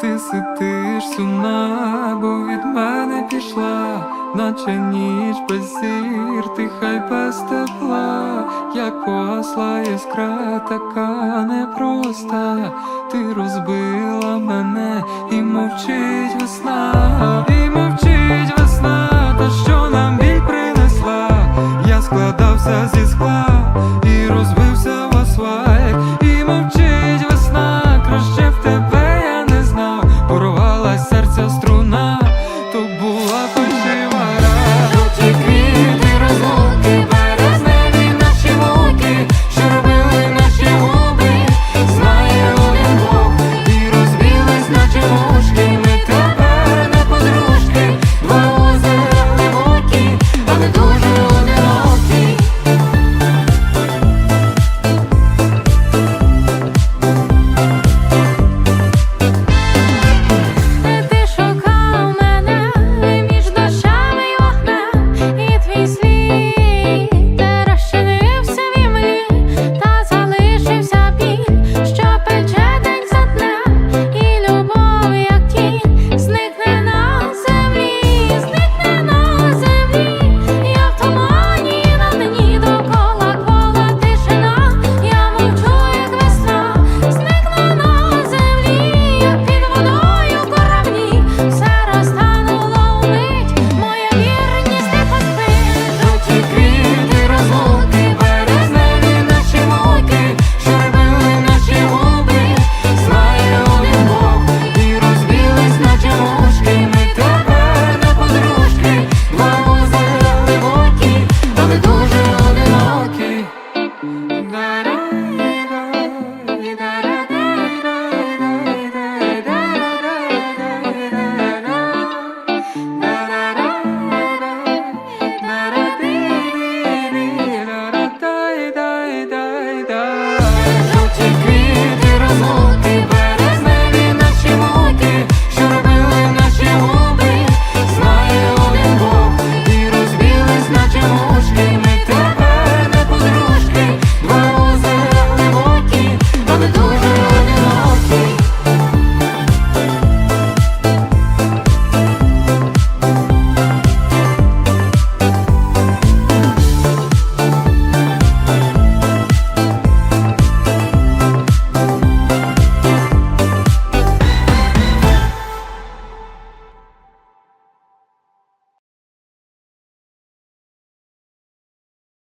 Ти сидиш сумна, бо від мене пішла, наче ніч без зір, ти хай без тепла, як посла іскра, така непроста, ти розбила мене і мовчить весна, і мовчить весна, та що нам біль принесла, я складався зі скла.